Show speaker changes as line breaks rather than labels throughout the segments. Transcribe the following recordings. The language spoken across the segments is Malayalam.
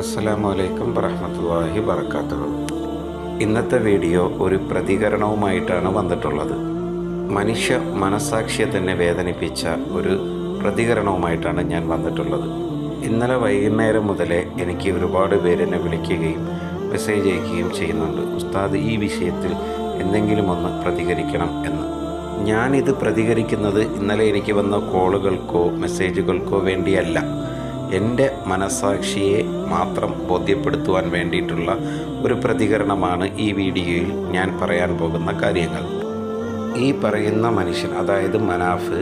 അസ്സലാമു അലൈക്കും വറഹമത്തല്ലാഹി വർക്കാത്തുഹു ഇന്നത്തെ വീഡിയോ ഒരു പ്രതികരണവുമായിട്ടാണ് വന്നിട്ടുള്ളത്. മനുഷ്യ മനസാക്ഷിയെ തന്നെ വേദനിപ്പിച്ച ഒരു പ്രതികരണവുമായിട്ടാണ് ഞാൻ വന്നിട്ടുള്ളത്. ഇന്നലെ വൈകുന്നേരം മുതലേ എനിക്ക് ഒരുപാട് പേരെന്നെ വിളിക്കുകയും മെസ്സേജ് അയക്കുകയും ചെയ്യുന്നുണ്ട്. ഉസ്താദ് ഈ വിഷയത്തിൽ എന്തെങ്കിലും ഒന്ന് പ്രതികരിക്കണം എന്ന്. ഞാനിത് പ്രതികരിക്കുന്നത് ഇന്നലെ എനിക്ക് വന്ന കോളുകൾക്കോ മെസ്സേജുകൾക്കോ വേണ്ടിയല്ല. എന്റെ മനസാക്ഷിയെ മാത്രം ബോധ്യപ്പെടുത്തുവാൻ വേണ്ടിയിട്ടുള്ള ഒരു പ്രതികരണമാണ് ഈ വീഡിയോയിൽ ഞാൻ പറയാൻ പോകുന്ന കാര്യങ്ങൾ. ഈ പറയുന്ന മനുഷ്യൻ അതായത് മനാഫ്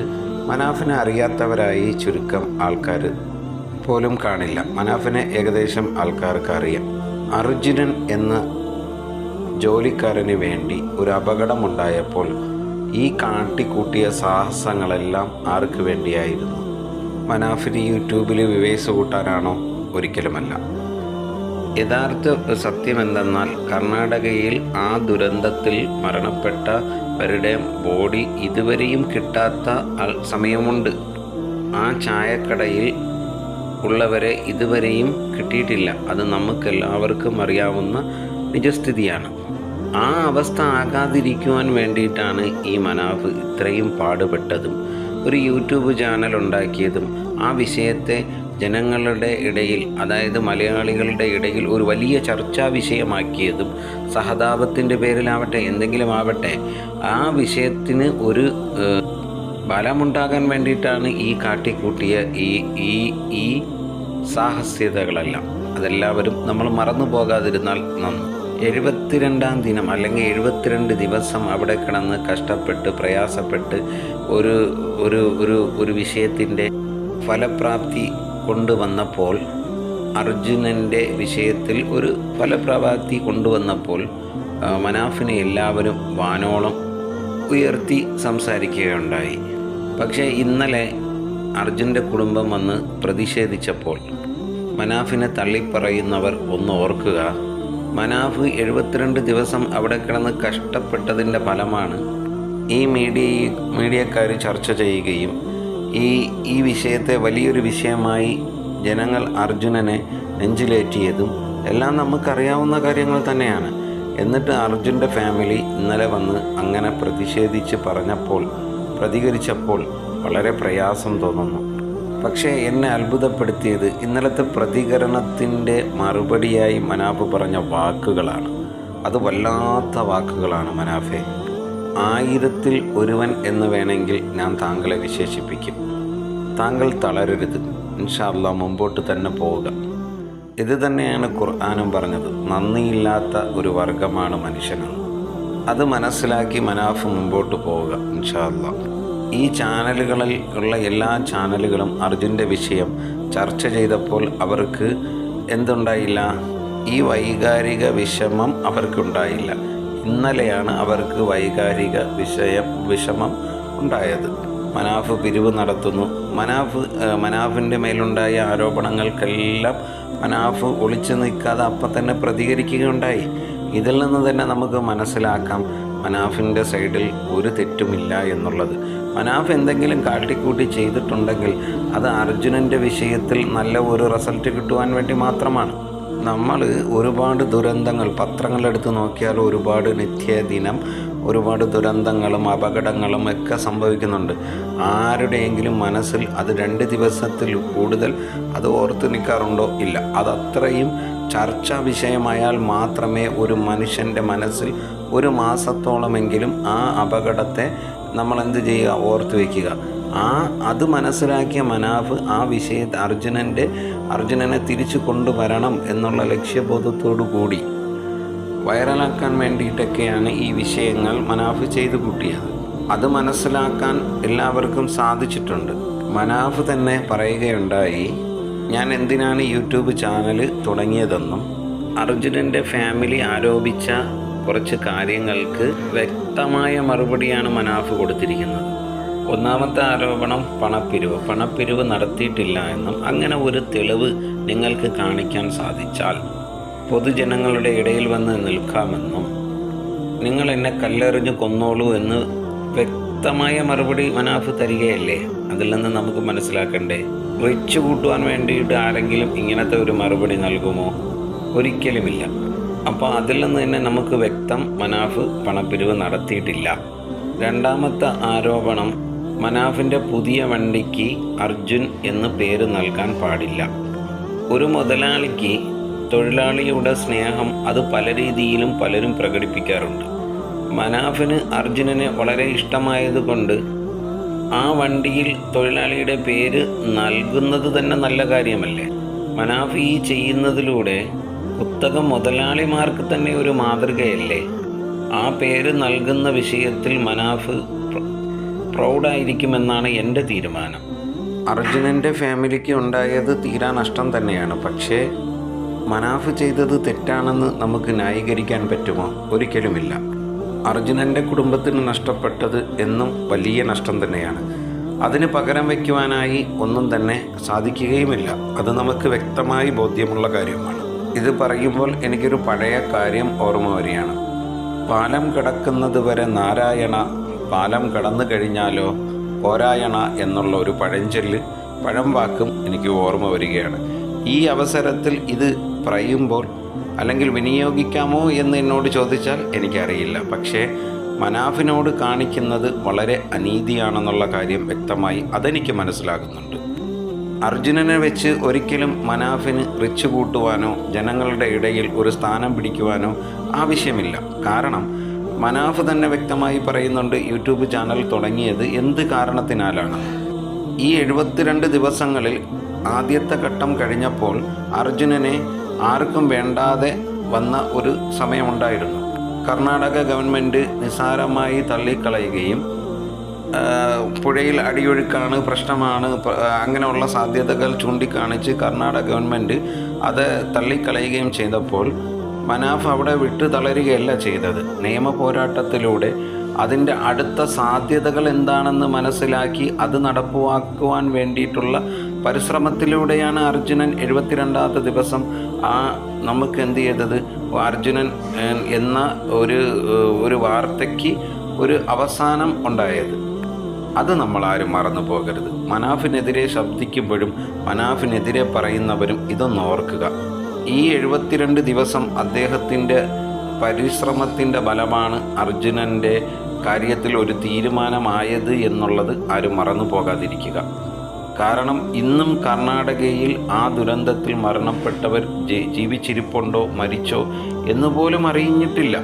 മനാഫിനെ അറിയാത്തവരായി ചുരുക്കം ആൾക്കാർ പോലും കാണില്ല. മനാഫിനെ ഏകദേശം ആൾക്കാർക്ക് അറിയാം. അർജുനൻ എന്ന ജോലിക്കാരന് വേണ്ടി ഒരു അപകടമുണ്ടായപ്പോൾ ഈ കാട്ടിക്കൂട്ടിയ സാഹസങ്ങളെല്ലാം ആർക്ക് വേണ്ടിയായിരുന്നു? മനാഫിന് യൂട്യൂബിൽ വിവേസ് കൂട്ടാനാണോ? ഒരിക്കലുമല്ല. യഥാർത്ഥ സത്യം എന്തെന്നാൽ കർണാടകയിൽ ആ ദുരന്തത്തിൽ മരണപ്പെട്ടവരുടെ ബോഡി ഇതുവരെയും കിട്ടാത്ത സമയമുണ്ട്. ആ ചായക്കടയിൽ ഉള്ളവരെ ഇതുവരെയും കിട്ടിയിട്ടില്ല. അത് നമുക്കെല്ലാവർക്കും അറിയാവുന്ന നിജസ്ഥിതിയാണ്. ആ അവസ്ഥ ആകാതിരിക്കുവാൻ വേണ്ടിയിട്ടാണ് ഈ മനാഫ് ഇത്രയും പാടുപെട്ടതും ഒരു യൂട്യൂബ് ചാനൽ ഉണ്ടാക്കിയതും. ആ വിഷയത്തെ ജനങ്ങളുടെ ഇടയിൽ അതായത് മലയാളികളുടെ ഇടയിൽ ഒരു വലിയ ചർച്ചാ വിഷയമാക്കിയതും സഹതാപത്തിന്റെ പേരിലാവട്ടെ എന്തെങ്കിലും ആവട്ടെ ആ വിഷയത്തിന് ഒരു ബലമുണ്ടാകാൻ വേണ്ടിയിട്ടാണ് ഈ കാട്ടിക്കൂട്ടിയ ഈ ഈ ഈ സാഹസ്യതകളെല്ലാം. അതെല്ലാവരും നമ്മൾ മറന്നു പോകാതിരുന്നാൽ നന്ന്. എഴുപത്തിരണ്ടാം ദിനം അല്ലെങ്കിൽ എഴുപത്തിരണ്ട് ദിവസം അവിടെ കിടന്ന് കഷ്ടപ്പെട്ട് പ്രയാസപ്പെട്ട് ഒരു ഒരു ഒരു ഒരു വിഷയത്തിന്റെ ഫലപ്രാപ്തി കൊണ്ടുവന്നപ്പോൾ അർജുനന്റെ വിഷയത്തിൽ ഒരു ഫലപ്രാപ്തി കൊണ്ടുവന്നപ്പോൾ മനാഫിനെ എല്ലാവരും വാനോളം ഉയർത്തി സംസാരിക്കുകയുണ്ടായി. പക്ഷേ ഇന്നലെ അർജുന്റെ കുടുംബം വന്ന് പ്രതിഷേധിച്ചപ്പോൾ മനാഫിനെ തള്ളിപ്പറയുന്നവർ ഒന്ന് ഓർക്കുക മനാഫ് എഴുപത്തിരണ്ട് ദിവസം അവിടെ കിടന്ന് കഷ്ടപ്പെട്ടതിന്റെ ഫലമാണ് ഈ മീഡിയ മീഡിയക്കാർ ചർച്ച ചെയ്യുകയും ഈ ഈ വിഷയത്തെ വലിയൊരു വിഷയമായി ജനങ്ങൾ അർജുനനെ നെഞ്ചിലേറ്റിയതും എല്ലാം നമുക്കറിയാവുന്ന കാര്യങ്ങൾ തന്നെയാണ്. എന്നിട്ട് അർജുന്റെ ഫാമിലി ഇന്നലെ വന്ന് അങ്ങനെ പ്രതിഷേധിച്ച് പറഞ്ഞപ്പോൾ പ്രതികരിച്ചപ്പോൾ വളരെ പ്രയാസം തോന്നുന്നു. പക്ഷേ എന്നെ അത്ഭുതപ്പെടുത്തിയത് ഇന്നലത്തെ പ്രതികരണത്തിന്റെ മറുപടിയായി മനാഫ് പറഞ്ഞ വാക്കുകളാണ്. അത് വല്ലാത്ത വാക്കുകളാണ് മനാഫെ. ആയിരത്തിൽ ഒരുവൻ എന്ന് വേണമെങ്കിൽ ഞാൻ താങ്കളെ വിശേഷിപ്പിക്കും. താങ്കൾ തളരരുത്. ഇൻഷാല്ല മുമ്പോട്ട് തന്നെ പോവുക. ഇത് തന്നെയാണ് ഖുർആാനും പറഞ്ഞത്. നന്ദിയില്ലാത്ത ഒരു വർഗമാണ് മനുഷ്യനെന്ന് അത് മനസ്സിലാക്കി മനാഫ് മുമ്പോട്ട് പോവുക ഇൻഷാല്ല ഈ ചാനലുകളിൽ ഉള്ള എല്ലാ ചാനലുകളും അർജുന്റെ വിഷയം ചർച്ച ചെയ്തപ്പോൾ അവർക്ക് എന്തുണ്ടായില്ല? ഈ വൈകാരിക വിഷമം അവർക്കുണ്ടായില്ല. ഇന്നലെയാണ് അവർക്ക് വൈകാരിക വിഷയം വിഷമം ഉണ്ടായത്. മനാഫ് പിരിവ് നടത്തുന്നു. മനാഫ് മനാഫിന്റെ മേലുണ്ടായ ആരോപണങ്ങൾക്കെല്ലാം മനാഫ് ഒളിച്ചു നിൽക്കാതെ അപ്പം തന്നെ പ്രതികരിക്കുകയുണ്ടായി. ഇതിൽ നിന്ന് തന്നെ നമുക്ക് മനസ്സിലാക്കാം മനാഫിന്റെ സൈഡിൽ ഒരു തെറ്റുമില്ല എന്നുള്ളത്. മനാഫ് എന്തെങ്കിലും കാട്ടിക്കൂട്ടി ചെയ്തിട്ടുണ്ടെങ്കിൽ അത് അർജുനന്റെ വിഷയത്തിൽ നല്ല ഒരു റിസൾട്ട് കിട്ടുവാൻ വേണ്ടി മാത്രമാണ്. നമ്മൾ ഒരുപാട് ദുരന്തങ്ങൾ പത്രങ്ങളെടുത്ത് നോക്കിയാൽ ഒരുപാട് നിത്യദിനം ഒരുപാട് ദുരന്തങ്ങളും അപകടങ്ങളും ഒക്കെ സംഭവിക്കുന്നുണ്ട്. ആരുടെയെങ്കിലും മനസ്സിൽ അത് രണ്ട് ദിവസത്തിൽ കൂടുതൽ അത് ഓർത്ത് നിൽക്കാറുണ്ടോ? ഇല്ല. അതത്രയും ചർച്ചാ വിഷയമായാൽ മാത്രമേ ഒരു മനുഷ്യന്റെ മനസ്സിൽ ഒരു മാസത്തോളമെങ്കിലും ആ അപകടത്തെ നമ്മൾ എന്ത് ചെയ്യുക? ഓർത്ത് വയ്ക്കുക ആ അത് മനസ്സിലാക്കിയ മനാഫ് ആ വിഷയത്തെ അർജുനന്റെ അർജുനനെ തിരിച്ചു കൊണ്ടുവരണം എന്നുള്ള ലക്ഷ്യബോധത്തോടു കൂടി വൈറലാക്കാൻ വേണ്ടിയിട്ടൊക്കെയാണ് ഈ വിഷയങ്ങൾ മനാഫ് ചെയ്തു കൂട്ടിയത്. അത് മനസ്സിലാക്കാൻ എല്ലാവർക്കും സാധിച്ചിട്ടുണ്ട്. മനാഫ് തന്നെ പറയുകയുണ്ടായി ഞാൻ എന്തിനാണ് യൂട്യൂബ് ചാനൽ തുടങ്ങിയതെന്നും അർജുനന്റെ ഫാമിലി ആരോപിച്ച കുറച്ച് കാര്യങ്ങൾക്ക് വ്യക്തമായ മറുപടിയാണ് മനാഫ് കൊടുത്തിരിക്കുന്നത്. ഒന്നാമത്തെ ആരോപണം പണപ്പിരിവ്. പണപ്പിരിവ് നടത്തിയിട്ടില്ല എന്നും അങ്ങനെ ഒരു തെളിവ് നിങ്ങൾക്ക് കാണിക്കാൻ സാധിച്ചാൽ പൊതുജനങ്ങളുടെ ഇടയിൽ വന്ന് നിൽക്കാമെന്നും നിങ്ങൾ എന്നെ കല്ലെറിഞ്ഞ് കൊന്നോളൂ എന്ന് വ്യക്തമായ മറുപടി മനാഫ് തരികയല്ലേ? അതിൽ നിന്ന് നമുക്ക് മനസ്സിലാക്കണ്ടേ? റിച്ച് കൂട്ടുവാൻ വേണ്ടിയിട്ട് ആരെങ്കിലും ഇങ്ങനത്തെ ഒരു മറുപടി നൽകുമോ? ഒരിക്കലുമില്ല. അപ്പോൾ അതിൽ നിന്ന് തന്നെ നമുക്ക് വ്യക്തം മനാഫ് പണപ്പിരിവ് നടത്തിയിട്ടില്ല. രണ്ടാമത്തെ ആരോപണം മനാഫിന്റെ പുതിയ വണ്ടിക്ക് അർജുൻ എന്ന് പേര് നൽകാൻ പാടില്ല. ഒരു മുതലാളിക്ക് തൊഴിലാളിയുടെ സ്നേഹം അത് പല രീതിയിലും പലരും പ്രകടിപ്പിക്കാറുണ്ട്. മനാഫിന് അർജുനനെ വളരെ ഇഷ്ടമായതുകൊണ്ട് ആ വണ്ടിയിൽ തൊഴിലാളിയുടെ പേര് നൽകുന്നത് തന്നെ നല്ല കാര്യമല്ലേ? മനാഫ് ഈ ചെയ്യുന്നതിലൂടെ കുത്തക മുതലാളിമാർക്ക് തന്നെ ഒരു മാതൃകയല്ലേ? ആ പേര് നൽകുന്ന വിഷയത്തിൽ മനാഫ് പ്ര- പ്രൗഡായിരിക്കുമെന്നാണ് എന്റെ തീരുമാനം. അർജുനന്റെ ഫാമിലിക്ക് ഉണ്ടായത് തീരാ നഷ്ടം തന്നെയാണ്. പക്ഷേ മനാഫ് ചെയ്തത് തെറ്റാണെന്ന് നമുക്ക് ന്യായീകരിക്കാൻ പറ്റുമോ? ഒരിക്കലുമില്ല. അർജുനന്റെ കുടുംബത്തിന് നഷ്ടപ്പെട്ടത് എന്നും വലിയ നഷ്ടം തന്നെയാണ്. അതിന് പകരം വയ്ക്കുവാനായി ഒന്നും തന്നെ സാധിക്കുകയുമില്ല. അത് നമുക്ക് വ്യക്തമായി ബോധ്യമുള്ള കാര്യമാണ്. ഇത് പറയുമ്പോൾ എനിക്കൊരു പഴയ കാര്യം ഓർമ്മ വരികയാണ്. പാലം കിടക്കുന്നത് വരെ നാരായണ പാലം കടന്നു കഴിഞ്ഞാലോ പോരായണ എന്നുള്ള ഒരു പഴഞ്ചൊല്ല് പഴം വാക്കും എനിക്ക് ഓർമ്മ വരികയാണ്. ഈ അവസരത്തിൽ ഇത് പറയുമ്പോൾ അല്ലെങ്കിൽ വിനിയോഗിക്കാമോ എന്ന് എന്നോട് ചോദിച്ചാൽ എനിക്കറിയില്ല. പക്ഷേ മനാഫിനോട് കാണിക്കുന്നത് വളരെ അനീതിയാണെന്നുള്ള കാര്യം വ്യക്തമായി അതെനിക്ക് മനസ്സിലാകുന്നുണ്ട്. അർജുനനെ വെച്ച് ഒരിക്കലും മനാഫിന് റിച്ച് കൂട്ടുവാനോ ജനങ്ങളുടെ ഇടയിൽ ഒരു സ്ഥാനം പിടിക്കുവാനോ ആവശ്യമില്ല. കാരണം മനാഫ് തന്നെ വ്യക്തമായി പറയുന്നുണ്ട് യൂട്യൂബ് ചാനൽ തുടങ്ങിയത് എന്ത് കാരണത്തിനാലാണ്? ഈ എഴുപത്തിരണ്ട് ദിവസങ്ങളിൽ ആദ്യത്തെ ഘട്ടം കഴിഞ്ഞപ്പോൾ അർജുനനെ ആർക്കും വേണ്ടാതെ വന്ന ഒരു സമയമുണ്ടായിരുന്നു. കർണാടക ഗവൺമെന്റ് നിസ്സാരമായി തള്ളിക്കളയുകയും പുഴയിൽ അടിയൊഴുക്കാണ് പ്രശ്നമാണ് അങ്ങനെയുള്ള സാധ്യതകൾ ചൂണ്ടിക്കാണിച്ച് കർണാടക ഗവൺമെന്റ് അത് തള്ളിക്കളയുകയും ചെയ്തപ്പോൾ മനാഫ് അവിടെ വിട്ടു തളരുകയല്ല ചെയ്തത്. നിയമ പോരാട്ടത്തിലൂടെ അതിന്റെ അടുത്ത സാധ്യതകൾ എന്താണെന്ന് മനസ്സിലാക്കി അത് നടപ്പുവാക്കുവാൻ വേണ്ടിയിട്ടുള്ള പരിശ്രമത്തിലൂടെയാണ് അർജുനൻ എഴുപത്തിരണ്ടാമത്തെ ദിവസം ആ നമുക്ക് എന്ത് ചെയ്തത്? അർജുനൻ എന്ന ഒരു ഒരു വാർത്തയ്ക്ക് ഒരു അവസാനം ഉണ്ടായത്. അത് നമ്മൾ ആരും മറന്നു പോകരുത്. മനാഫിനെതിരെ ശബ്ദിക്കുമ്പോഴും മനാഫിനെതിരെ പറയുന്നവരും ഇതൊന്ന് ഓർക്കുക. ഈ എഴുപത്തിരണ്ട് ദിവസം അദ്ദേഹത്തിന്റെ പരിശ്രമത്തിന്റെ ബലമാണ് അർജുനന്റെ കാര്യത്തിൽ ഒരു തീരുമാനമായത് എന്നുള്ളത് ആരും മറന്നു പോകാതിരിക്കുക. കാരണം ഇന്നും കർണാടകയിൽ ആ ദുരന്തത്തിൽ മരണപ്പെട്ടവർ ജീവിച്ചിരിപ്പുണ്ടോ മരിച്ചോ എന്നുപോലും അറിഞ്ഞിട്ടില്ല.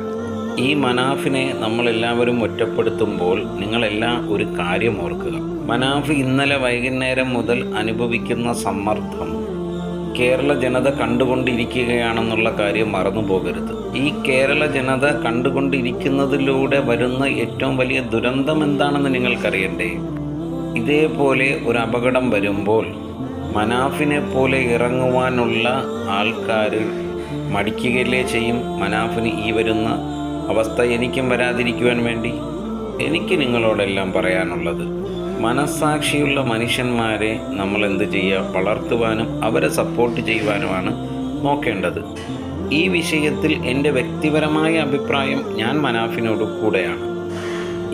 ഈ മനാഫിനെ നമ്മളെല്ലാവരും ഒറ്റപ്പെടുത്തുമ്പോൾ നിങ്ങളെല്ലാം ഒരു കാര്യം ഓർക്കുക. മനാഫ് ഇന്നലെ വൈകുന്നേരം മുതൽ അനുഭവിക്കുന്ന സമ്മർദ്ദം കേരള ജനത കണ്ടുകൊണ്ടിരിക്കുകയാണെന്നുള്ള കാര്യം മറന്നു പോകരുത്. ഈ കേരള ജനത കണ്ടുകൊണ്ടിരിക്കുന്നതിലൂടെ വരുന്ന ഏറ്റവും വലിയ ദുരന്തം എന്താണെന്ന് നിങ്ങൾക്കറിയണ്ടേ? ഇതേപോലെ ഒരു അപകടം വരുമ്പോൾ മനാഫിനെ പോലെ ഇറങ്ങുവാനുള്ള ആൾക്കാർ മടിക്കുകയല്ലേ ചെയ്യും? മനാഫിന് ഈ വരുന്ന അവസ്ഥ എനിക്കും വരാതിരിക്കുവാൻ വേണ്ടി എനിക്ക് നിങ്ങളോടെല്ലാം പറയാനുള്ളത്. മനസ്സാക്ഷിയുള്ള മനുഷ്യന്മാരെ നമ്മൾ എന്ത് ചെയ്യുക വളർത്തുവാനും അവരെ സപ്പോർട്ട് ചെയ്യുവാനുമാണ് നോക്കേണ്ടത്. ഈ വിഷയത്തിൽ എന്റെ വ്യക്തിപരമായ അഭിപ്രായം ഞാൻ മനാഫിനോട് കൂടെയാണ്.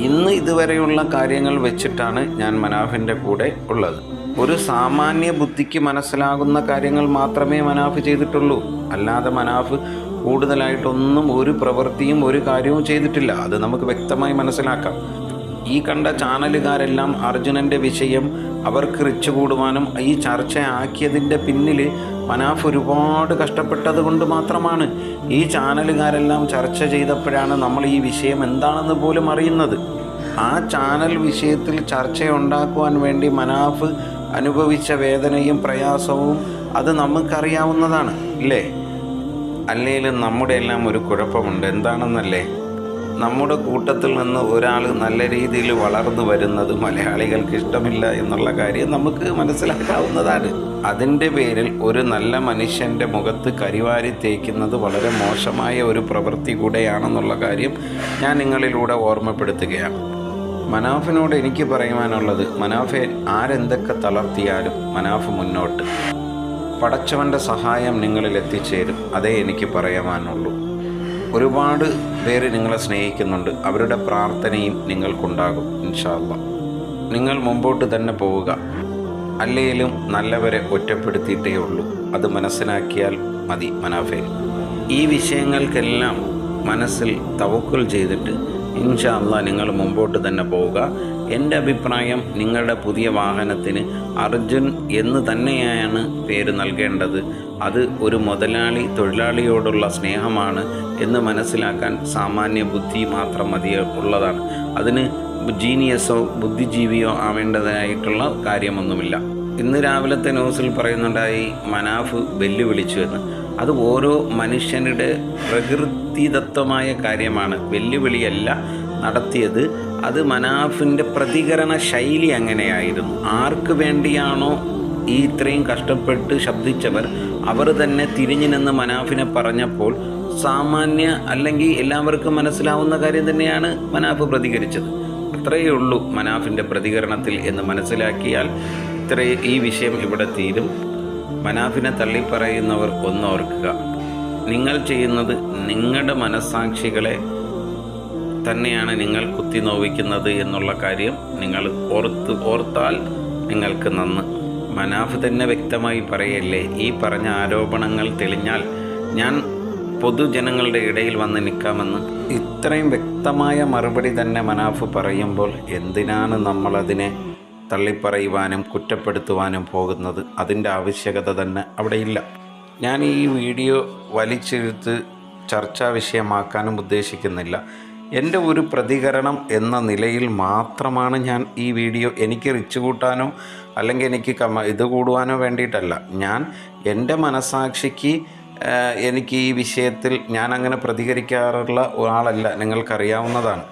ഇന്ന് ഇതുവരെയുള്ള കാര്യങ്ങൾ വെച്ചിട്ടാണ് ഞാൻ മനാഫിന്റെ കൂടെ ഉള്ളത്. ഒരു സാമാന്യ ബുദ്ധിക്ക് മനസ്സിലാകുന്ന കാര്യങ്ങൾ മാത്രമേ മനാഫ് ചെയ്തിട്ടുള്ളൂ. അല്ലാതെ മനാഫ് കൂടുതലായിട്ടൊന്നും ഒരു പ്രവൃത്തിയും ഒരു കാര്യവും ചെയ്തിട്ടില്ല. അത് നമുക്ക് വ്യക്തമായി മനസ്സിലാക്കാം. ഈ കണ്ട ചാനലുകാരെല്ലാം അർജുനന്റെ വിഷയം അവർക്ക് റിച്ച് കൂടുവാനും ഈ ചർച്ച ആക്കിയതിന്റെ പിന്നിൽ മനാഫ് ഒരുപാട് കഷ്ടപ്പെട്ടത് കൊണ്ട് മാത്രമാണ് ഈ ചാനലുകാരെല്ലാം ചർച്ച ചെയ്തപ്പോഴാണ് നമ്മൾ ഈ വിഷയം എന്താണെന്ന് പോലും അറിയുന്നത്. ആ ചാനൽ വിഷയത്തിൽ ചർച്ചയുണ്ടാക്കുവാൻ വേണ്ടി മനാഫ് അനുഭവിച്ച വേദനയും പ്രയാസവും അത് നമുക്കറിയാവുന്നതാണ് ഇല്ലേ? അല്ലെങ്കിലും നമ്മുടെ എല്ലാം ഒരു കുഴപ്പമുണ്ട്. എന്താണെന്നല്ലേ? നമ്മുടെ കൂട്ടത്തിൽ നിന്ന് ഒരാൾ നല്ല രീതിയിൽ വളർന്നു വരുന്നത് മലയാളികൾക്ക് ഇഷ്ടമില്ല എന്നുള്ള കാര്യം നമുക്ക് മനസ്സിലാക്കാവുന്നതാണ്. അതിന്റെ പേരിൽ ഒരു നല്ല മനുഷ്യന്റെ മുഖത്ത് കരിവാരി തേക്കുന്നത് വളരെ മോശമായ ഒരു പ്രവൃത്തി കൂടെയാണെന്നുള്ള കാര്യം ഞാൻ നിങ്ങളിലൂടെ ഓർമ്മപ്പെടുത്തുകയാണ്. മനാഫിനോട് എനിക്ക് പറയുവാനുള്ളത് മനാഫെ ആരെന്തൊക്കെ തളർത്തിയാലും മനാഫ് മുന്നോട്ട്. പടച്ചവന്റെ സഹായം നിങ്ങളിൽ എത്തിച്ചേരും അതേ എനിക്ക് പറയുവാനുള്ളൂ. ഒരുപാട് പേര് നിങ്ങളെ സ്നേഹിക്കുന്നുണ്ട് അവരുടെ പ്രാർത്ഥനയും നിങ്ങൾക്കുണ്ടാകും ഇൻഷാല്ല നിങ്ങൾ മുമ്പോട്ട് തന്നെ പോവുക. അല്ലെങ്കിലും നല്ലവരെ ഒറ്റപ്പെടുത്തിയിട്ടേ ഉള്ളൂ അത് മനസ്സിലാക്കിയാൽ മതി മനാഫെ. ഈ വിഷയങ്ങൾക്കെല്ലാം മനസ്സിൽ തവക്കൽ ചെയ്തിട്ട് ഇൻഷാ അല്ലാ നിങ്ങൾ മുമ്പോട്ട് തന്നെ പോവുക. എന്റെ അഭിപ്രായം നിങ്ങളുടെ പുതിയ വാഹനത്തിന് അർജുൻ എന്ന് തന്നെയാണ് പേര് നൽകേണ്ടത്. അത് ഒരു മുതലാളി തൊഴിലാളിയോടുള്ള സ്നേഹമാണ് എന്ന് മനസ്സിലാക്കാൻ സാമാന്യ ബുദ്ധി മാത്രം മതി ഉള്ളതാണ്. അതിന് ജീനിയസോ ബുദ്ധിജീവിയോ ആവേണ്ടതായിട്ടുള്ള കാര്യമൊന്നുമില്ല. ഇന്ന് രാവിലത്തെ ന്യൂസിൽ പറയുന്നുണ്ടായി മനാഫ് വെല്ലുവിളിച്ചു എന്ന്. അത് ഓരോ മനുഷ്യനുടെ പ്രകൃതിദത്തമായ കാര്യമാണ്. വെല്ലുവിളിയല്ല നടത്തിയത്. അത് മനാഫിന്റെ പ്രതികരണ ശൈലി അങ്ങനെയായിരുന്നു. ആർക്ക് വേണ്ടിയാണോ ഈ ഇത്രയും കഷ്ടപ്പെട്ട് ശബ്ദിച്ചവർ അവർ തന്നെ തിരിഞ്ഞു നിന്ന് മനാഫിനെ പറഞ്ഞപ്പോൾ സാമാന്യ അല്ലെങ്കിൽ എല്ലാവർക്കും മനസ്സിലാവുന്ന കാര്യം തന്നെയാണ് മനാഫ് പ്രതികരിച്ചത്. അത്രയേ ഉള്ളൂ മനാഫിന്റെ പ്രതികരണത്തിൽ എന്ന് മനസ്സിലാക്കിയാൽ ഇത്രയും ഈ വിഷയം ഇവിടെ തീരും. മനാഫിനെ തള്ളിപ്പറയുന്നവർ ഒന്നോർക്കുക നിങ്ങൾ ചെയ്യുന്നത് നിങ്ങളുടെ മനസ്സാക്ഷികളെ തന്നെയാണ് നിങ്ങൾ കുത്തി നോവിക്കുന്നത് എന്നുള്ള കാര്യം നിങ്ങൾ ഓർത്ത് ഓർത്താൽ നിങ്ങൾക്ക് നന്ന്. മനാഫ് തന്നെ വ്യക്തമായി പറയല്ലേ ഈ പറഞ്ഞ ആരോപണങ്ങൾ തെളിഞ്ഞാൽ ഞാൻ പൊതുജനങ്ങളുടെ ഇടയിൽ വന്ന് നിൽക്കാമെന്ന്. ഇത്രയും വ്യക്തമായ മറുപടി തന്നെ മനാഫ് പറയുമ്പോൾ എന്തിനാണ് നമ്മളതിനെ തള്ളിപ്പറയുവാനും കുറ്റപ്പെടുത്തുവാനും പോകുന്നത് അതിന്റെ ആവശ്യകത തന്നെ അവിടെയില്ല. ഞാൻ ഈ വീഡിയോ വലിച്ചെഴുത്ത് ചർച്ചാ വിഷയമാക്കാനും ഉദ്ദേശിക്കുന്നില്ല. എന്റെ ഒരു പ്രതികരണം എന്ന നിലയിൽ മാത്രമാണ് ഞാൻ ഈ വീഡിയോ എനിക്ക് റിച്ച് കൂട്ടാനോ അല്ലെങ്കിൽ എനിക്ക് കമ ഇത് കൂടുവാനോ വേണ്ടിയിട്ടല്ല. ഞാൻ എന്റെ മനസാക്ഷിക്ക് എനിക്ക് ഈ വിഷയത്തിൽ ഞാൻ അങ്ങനെ പ്രതികരിക്കാറുള്ള ഒരാളല്ല. നിങ്ങൾക്കറിയാവുന്നതാണ്.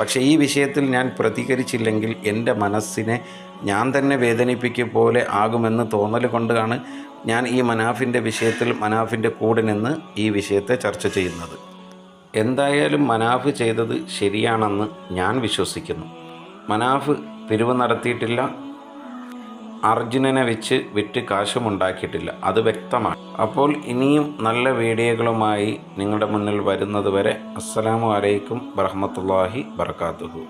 പക്ഷേ ഈ വിഷയത്തിൽ ഞാൻ പ്രതികരിച്ചില്ലെങ്കിൽ എന്റെ മനസ്സിനെ ഞാൻ തന്നെ വേദനിപ്പിക്കുക പോലെ ആകുമെന്ന് തോന്നൽ കൊണ്ടാണ് ഞാൻ ഈ മനാഫിന്റെ വിഷയത്തിൽ മനാഫിന്റെ കൂടെ നിന്ന് ഈ വിഷയത്തെ ചർച്ച ചെയ്യുന്നത്. എന്തായാലും മനാഫ് ചെയ്തത് ശരിയാണെന്ന് ഞാൻ വിശ്വസിക്കുന്നു. മനാഫ് പിരിവ് നടത്തിയിട്ടില്ല. അർജുനനെ വെച്ച് വിറ്റ് കാശുമുണ്ടാക്കിയിട്ടില്ല. അത് വ്യക്തമാണ്. അപ്പോൾ ഇനിയും നല്ല വീഡിയോകളുമായി നിങ്ങളുടെ മുന്നിൽ വരുന്നത് വരെ അസ്സലാമു അലൈക്കും വറഹമത്തല്ലാഹി വറക്കാത്തുഹു